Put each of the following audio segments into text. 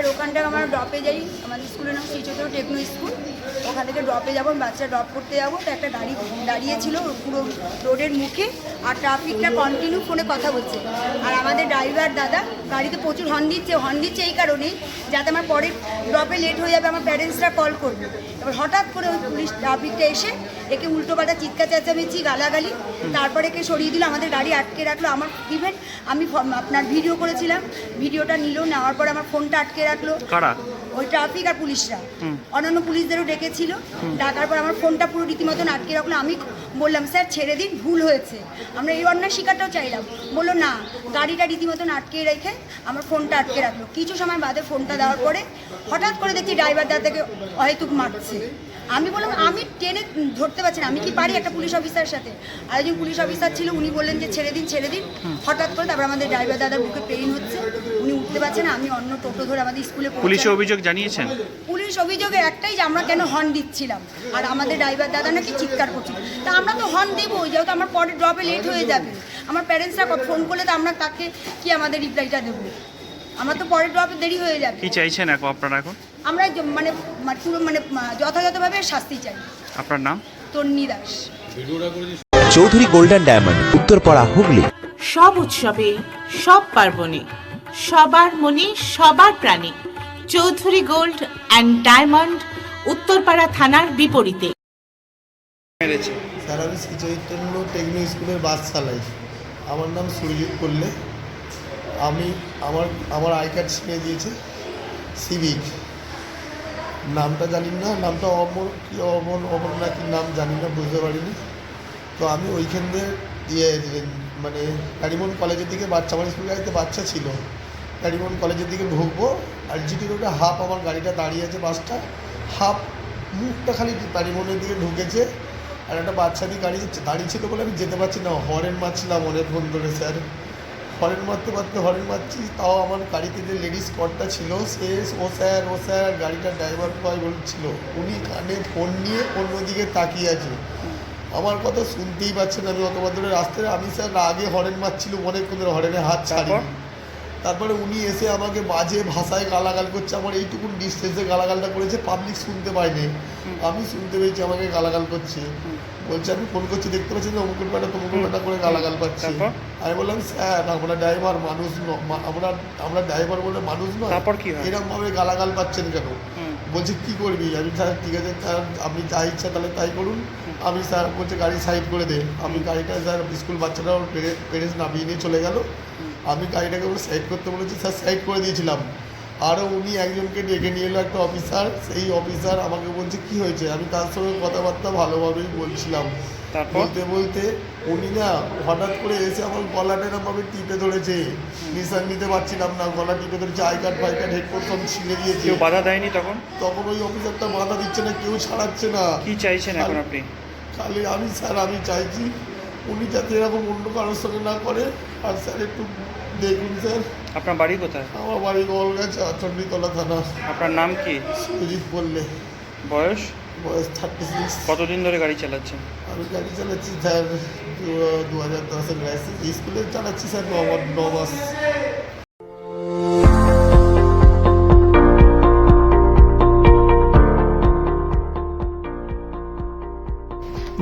Sir ওখানটায় আমার ড্রপে যাই। আমাদের স্কুলের নাম শ্রী টেকনো স্কুল ওখান থেকে ড্রপে যাব বাচ্চা ড্রপ করতে যাব। তো একটা গাড়ি দাঁড়িয়েছিল পুরো রোডের মুখে আর ট্রাফিকটা কন্টিনিউ ফোনে কথা বলছে। আর আমাদের ড্রাইভার দাদা, গাড়িতে প্রচুর হর্ন দিচ্ছে হর্ন দিচ্ছে এই কারণেই যাতে আমার পরে ড্রপে লেট হয়ে যাবে, আমার প্যারেন্টসরা কল করবে। এবার হঠাৎ করে ওই পুলিশ ট্রাফিকটা এসে একে উল্টো পাল্টা চিৎকার চেঁচামেচি, গালাগালি, তারপরে একে সরিয়ে দিল, আমাদের গাড়ি আটকে রাখল। আমার ইভেন আমি আপনার ভিডিও করেছিলাম ভিডিওটা নিল, নেওয়ার পরে আমার ফোনটা আটকে রাখল। কারা? ওই ট্রাফিক আর পুলিশরা। অন্যান্য পুলিশদেরও ডেকেছিল। ডাকার পর আমার ফোনটা পুরো রীতিমতন আটকে রাখল। আমি বললাম স্যার ছেড়ে দিন ভুল হয়েছে। আমরা এই অন্যায় শিকারটাও চাইলাম। বলল না গাড়িটা রীতিমতন আটকে রেখে আমার ফোনটা আটকে রাখল। কিছু সময় বাদে ফোনটা দেওয়ার পরে হঠাৎ করে দেখি ড্রাইভার দাদাকে অহেতুক মারছে। আমি বললাম আমি টেনে ধরতে পারছি না। আমি কি পারি একটা পুলিশ অফিসারের সাথে? আর একজন পুলিশ অফিসার ছিল উনি বললেন যে ছেড়ে দিন ছেড়ে দিন। হঠাৎ করে তারপর আমাদের ড্রাইভার দাদার বুকে পেইন হচ্ছে। উনি উঠতে পারছেন আমি অন্য টোটো ধরে আমাদের স্কুলে পুলিশে অভিযোগ জানিয়েছেন? পুলিশ অভিযোগে একটাই যে আমরা কেন হর্ন দিচ্ছিলাম? আর আমাদের ড্রাইভার দাদা নাকি চিৎকার করছিল। তা আমরা তো হর্ন দেবো যেহেতু আমার পরে ড্রপে লেট হয়ে যাবে। আমার প্যারেন্টসরা ফোন করলে তো আমরা তাকে কি আমাদের রিপ্লাইটা দেবো? আমার তো পরের ড্রপে দেরি হয়ে যাবে। কি চাইছেন এখন আপনারা এখন? আমরা মানে মানে পুরো মানে যথাযথভাবে শাস্তি চাই। আপনার নাম? তন্নি Das. Chowdhury golden diamond Uttarpara Hooghly. সব উৎসবে সব পার্বণে সবার মনে সবার প্রাণে Chowdhury gold and diamond Uttarpara থানার বিপরীতে। স্যার আমি শ্রী চৈতন্য টেকনো স্কুলের বাস চালাই আমার নাম সুরজিৎ করলে আমি আমার আমার আই কার্ড ছিঁড়ে দিয়েছে সিভিক। নামটা জানি না, নামটা অমর কি অমর অমর না কি নাম জানি না, বুঝতে পারিনি। তো আমি ওইখান দিয়ে ইয়ে মানে কারিমন কলেজের দিকে বাচ্চা আমার স্কুল গাড়িতে বাচ্চা ছিল। কারিমন কলেজের দিকে ঢুকবো আর জিটি রোডে হাফ আমার গাড়িটা দাঁড়িয়ে আছে বাসটা হাফ মুখটা খালি কারিমনের দিকে ঢুকেছে, আর একটা বাচ্চা দিয়ে গাড়ি দাঁড়িয়ে ছিল বলে আমি যেতে পারছি না। হরেন মারছিলাম অনেকক্ষণ ধরে, স্যার। হরেন মারতে মারতে হরেন মারছি তাও আমার গাড়িতে যে লেডিস স্কটটা ছিল সে ও স্যার ও স্যার গাড়িটার ড্রাইভার বয় বলছিল উনি কানে ফোন নিয়ে অন্যদিকে তাকিয়ে আছে। আমার কথা শুনতেই পাচ্ছেন আমি অতবার ধরে রাস্তায় আমি স্যার আগে হরেন মারছিল অনেকক্ষণ ধরে হরেনে হাত ছাড়ি তারপরে উনি এসে আমাকে বাজে ভাষায় গালাগাল করছে আমার এইটুকুন ডিস্টেন্সে গালাগালটা করেছে পাবলিক শুনতে পায়নি। আমি শুনতে পেয়েছি আমাকে গালাগাল করছে। বলছে আমি ফোন করছি দেখতে পাচ্ছি না অমুকুর বেটা তমুকুর বেটা করে গালাগাল পাচ্ছি। আমি বললাম স্যার আমরা ড্রাইভার মানুষ ন- আমরা আমরা ড্রাইভার বলে মানুষ নয়। তারপর কি এরকম ভাবে গালাগাল পাচ্ছেন কেন। বলছে কি করবি? আমি স্যার ঠিক আছে স্যার আপনি যা ইচ্ছা তাহলে তাই করুন। আমি স্যার বলছে গাড়ি সাইড করে দে। আমি গাড়িটা স্যার স্কুল বাচ্চারাও পেরেন্টস নামিয়ে নিয়ে চলে গেল। আমি গাড়িটাকে সাইড করতে বলেছি স্যার সাইড করে দিয়েছিলাম। আরও উনি একজনকে ডেকে নিয়ে এলো একটা অফিসার সেই অফিসার আমাকে বলছে কি হয়েছে? আমি তার সঙ্গে কথাবার্তা ভালোভাবেই বলছিলাম। বলতে বলতে উনি না হঠাৎ করে এসে আমার গলাটা এরকমভাবে টিপে ধরেছে। নিশান নিতে পারছিলাম না গলা টিপে ধরেছে আই কার্ড ফাই কার্ড হেডফোন সব ছিঁড়ে দিয়েছে কেউ বাধা দেয়নি তখন? তখন ওই অফিসারটা বাধা দিচ্ছে না কেউ ছাড়াচ্ছে না। কি চাইছেন এখন আপনি? খালি আমি স্যার আমি চাইছি উনি যাতে এরকম অন্য কারোর সঙ্গে না করে আর স্যার একটু দেখুন স্যার। আপনার বাড়ি কোথায়? আমার বাড়ি গোলগাছা চণ্ডীতলা থানা। আপনার নাম কি? সুজিত বললে। বয়স? বয়স থার্টি সিক্স কতদিন ধরে গাড়ি চালাচ্ছেন? আমি গাড়ি চালাচ্ছি স্যার দু হাজার দশের লাইসেন্স স্কুলে চালাচ্ছি স্যার ন মাস।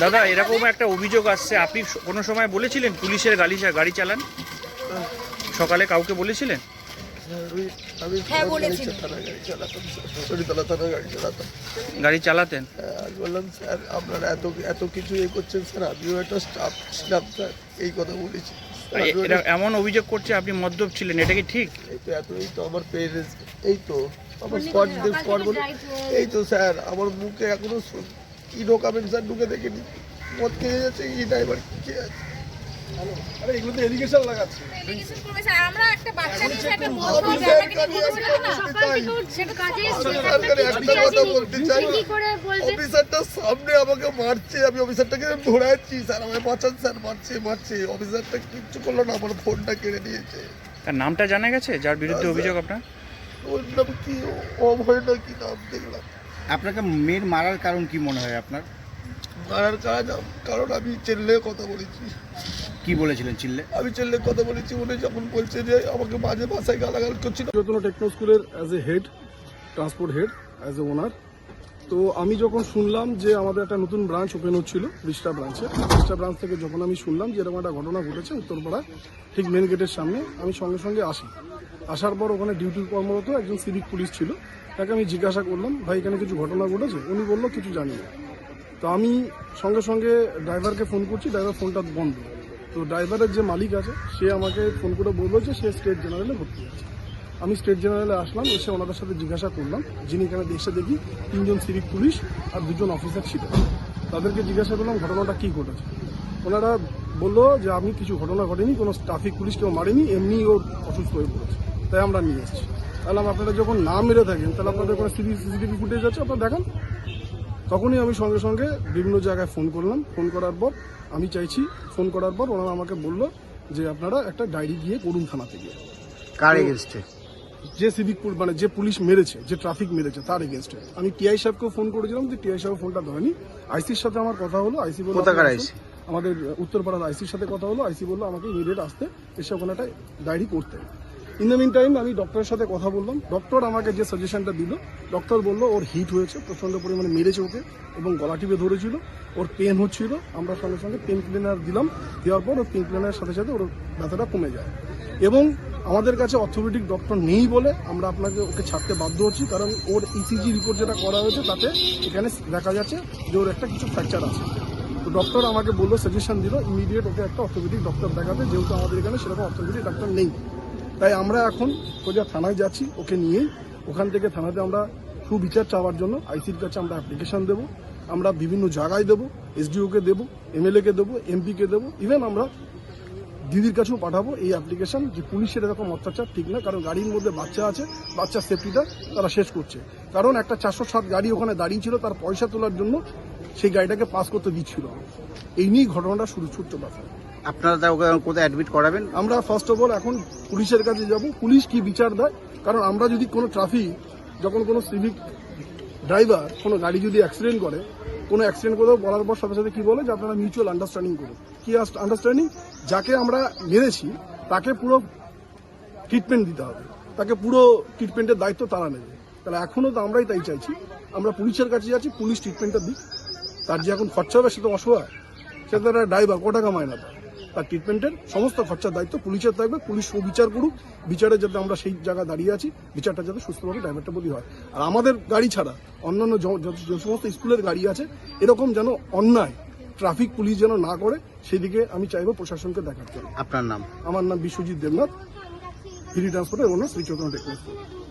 দাদা এরকম একটা অভিযোগ আসছে। আপনি কোনো সময় বলেছিলেন পুলিশের গাড়ি চা- গাড়ি চালান? সকালে কাউকে বলেছিলেন? হ্যাঁ, গাড়ি চালাতেন? হ্যাঁ, আমি বললাম স্যার আপনারা এত এত কিছু এ করছেন স্যার আমিও একটা স্টাফ ছিলাম স্যার এই কথা বলেছি। এমন অভিযোগ করছে আপনি মদ্যপ ছিলেন এটা কি ঠিক? এই তো এত এই তো আমার পেরেন্টস এই তো আমার স্পট স্পট বলে এই তো স্যার আমার মুখে এখনও কি ঢোকাবেন স্যার ঢুকে দেখেনি। মদ খেয়ে যাচ্ছে এই ড্রাইভার কে আছে? আরে এগুলো তো এডুকেশন লাগাচ্ছে। আমরা একটা বাচ্চা নিয়ে একটা অফিসারটা সামনে আমাকে মারছে আমি অফিসারটাকে ধরাচ্ছি স্যার আমায় বাঁচান স্যার মারছে মারছে। অফিসারটা কিচ্ছু করল না আমার ফোনটা কেড়ে নিয়েছে। তার নামটা জানা গেছে? যার বিরুদ্ধে অভিযোগ আপনার? ওর নাম কি? অভয় না কি নাম? দেখলাম। আপনাকে মেয়ের মারার কারণ কি মনে হয় আপনার? মারার কাজ কারণ আমি চেল্লে কথা বলেছি। কি বলেছিলেন চিল্লে? আমি চেল্লে কথা বলেছি উনি যখন বলছে যে আমাকে মাঝে ভাষায় গালাগাল করছিল। টেকনো স্কুলের as a head transport head as a owner তো আমি যখন শুনলাম যে আমাদের একটা নতুন ব্রাঞ্চ ওপেন হচ্ছিল রিস্টা ব্রাঞ্চে রিস্টা ব্রাঞ্চ থেকে যখন আমি শুনলাম যে এরকম একটা ঘটনা ঘটেছে উত্তরপাড়া ঠিক মেন গেটের সামনে, আমি সঙ্গে সঙ্গে আসি। আসার পর ওখানে ডিউটি কর্মরত একজন সিভিক পুলিশ ছিল, তাকে আমি জিজ্ঞাসা করলাম, ভাই, এখানে কিছু ঘটনা ঘটেছে? উনি বলল, কিছু জানি না। তো আমি সঙ্গে সঙ্গে ড্রাইভারকে ফোন করছি ড্রাইভার ফোনটা বন্ধ। তো ড্রাইভারের যে মালিক আছে, সে আমাকে ফোন করে বলল যে সে স্টেট জেনারেলে ভর্তি আছে আমি স্টেট জেনারেলে আসলাম, এসে ওনাদের সাথে জিজ্ঞাসা করলাম। যিনি এখানে এসে দেখি, তিনজন সিভিক পুলিশ আর দুজন অফিসার ছিল। তাদেরকে জিজ্ঞাসা করলাম, ঘটনাটা কী ঘটেছে? ওনারা বলল যে, আমি কিছু ঘটনা ঘটেনি, কোনো ট্রাফিক পুলিশ কেউ মারেনি এমনি ওর অসুস্থ হয়ে পড়েছে। তাই আমরা নিয়ে এসেছি। তাহলে আপনারা যখন না মেরে থাকেন তাহলে আপনাদের কোনো সিসিটিভি ফুটেজ আছে? আপনারা দেখান। তখনই আমি সঙ্গে সঙ্গে বিভিন্ন জায়গায় ফোন করলাম। ফোন করার পর আমি চাইছি, ফোন করার পর ওনারা আমাকে বলল যে, আপনারা একটা ডায়েরি দিয়ে করুন থানা থেকে কার এগেনস্টে? যে সিভিক মানে যে পুলিশ মেরেছে যে ট্রাফিক মেরেছে তার এগেনস্টে আমি টিআই সাহেবকেও ফোন করেছিলাম যে টিআই সাহেব ফোনটা ধরেনি। আইসির সাথে আমার কথা হলো আইসি বলল? আমাদের উত্তরপাড়ার আইসির সাথে কথা হলো আইসি বলল আমাকে ইমিডিয়েট আসতে এসে ওখানে একটা ডায়েরি করতে। ইন দ্য মিন টাইম আমি ডক্টরের সাথে কথা বললাম। ডক্টর আমাকে যে সাজেশনটা দিল ডক্টর বলল, ওর হিট হয়েছে, প্রচণ্ড পরিমাণে মেরেছে ওকে এবং গলা টিপে ধরেছিল। ওর পেন হচ্ছিল। আমরা সঙ্গে সঙ্গে পেন ক্লিনার দিলাম। দেওয়ার পর ওর পেন ক্লিনারের সাথে সাথে ওর ব্যথাটা কমে যায়। এবং আমাদের কাছে অর্থোপেডিক ডক্টর নেই বলে আমরা আপনাকে ওকে ছাড়তে বাধ্য হচ্ছি। কারণ ওর ইসিজি রিপোর্ট যেটা করা হয়েছে, তাতে এখানে দেখা যাচ্ছে যে ওর একটা কিছু ফ্র্যাকচার আছে। তো ডক্টর আমাকে বলল সাজেশন দিল ইমিডিয়েট ওকে একটা অর্থোপেডিক ডক্টর দেখাতে। যেহেতু আমাদের এখানে সেরকম অর্থোপেডিক ডাক্তার নেই। তাই আমরা এখন সোজা থানায় যাচ্ছি, ওকে নিয়েই ওখান থেকে থানাতে আমরা সুবিচার চাওয়ার জন্য আইসির কাছে আমরা অ্যাপ্লিকেশন দেবো। আমরা বিভিন্ন জায়গায় দেবো, এসডিওকে দেবো, এমএলএকে দেবো, এমপিকে দেবো। ইভেন আমরা দিদির কাছেও পাঠাবো এই অ্যাপ্লিকেশন যে পুলিশের এরকম অত্যাচার ঠিক না, কারণ গাড়ির মধ্যে বাচ্চা আছে বাচ্চার সেফটিটা তারা শেষ করছে। কারণ একটা চারশো সাত গাড়ি ওখানে দাঁড়িয়ে ছিল, তার পয়সা তোলার জন্য সেই গাড়িটাকে পাস করতে দিচ্ছিল। এই নিয়েই ঘটনাটা শুরু, ছোট্ট কথা আপনারা কোথায় অ্যাডমিট করাবেন? আমরা ফার্স্ট অফ অল এখন পুলিশের কাছে যাব। পুলিশ কি বিচার দেয়? কারণ আমরা যদি কোনো ট্রাফিক যখন কোনো সিভিক ড্রাইভার কোনো গাড়ি যদি অ্যাক্সিডেন্ট করে, কোনো অ্যাক্সিডেন্ট করে বলার পর সাথে সাথে কি বলে? যে আপনারা মিউচুয়াল আন্ডারস্ট্যান্ডিং করুন। কি আন্ডারস্ট্যান্ডিং যাকে আমরা মেরেছি, তাকে পুরো ট্রিটমেন্ট দিতে হবে। তাকে পুরো ট্রিটমেন্টের দায়িত্ব তারা নেবে। তাহলে এখনও তো আমরাই তাই চাইছি। আমরা পুলিশের কাছে যাচ্ছি পুলিশ ট্রিটমেন্টটা দিক। তার যে এখন খরচা হবে, সে তো অসহায়। সে তো একটা ড্রাইভার ক টাকা মায় না তার তার ট্রিটমেন্টের সমস্ত খরচার দায়িত্ব পুলিশের থাকবে। পুলিশ সুবিচার করুক। বিচারে যাতে আমরা সেই জায়গায় দাঁড়িয়ে আছি। বিচারটা যাতে সুস্থভাবে ড্রাইভারটা বলি হয়। আর আমাদের গাড়ি ছাড়া অন্যান্য যে সমস্ত স্কুলের গাড়ি আছে এরকম যেন অন্যায় ট্রাফিক পুলিশ যেন না করে সেদিকে আমি চাইব প্রশাসনকে দেখার জন্য। আপনার নাম? আমার নাম বিশ্বজিৎ দেবনাথ। ফ্রি ট্রান্সপোর্টের ওনার শ্রী চৈতন্য টেকনোলজি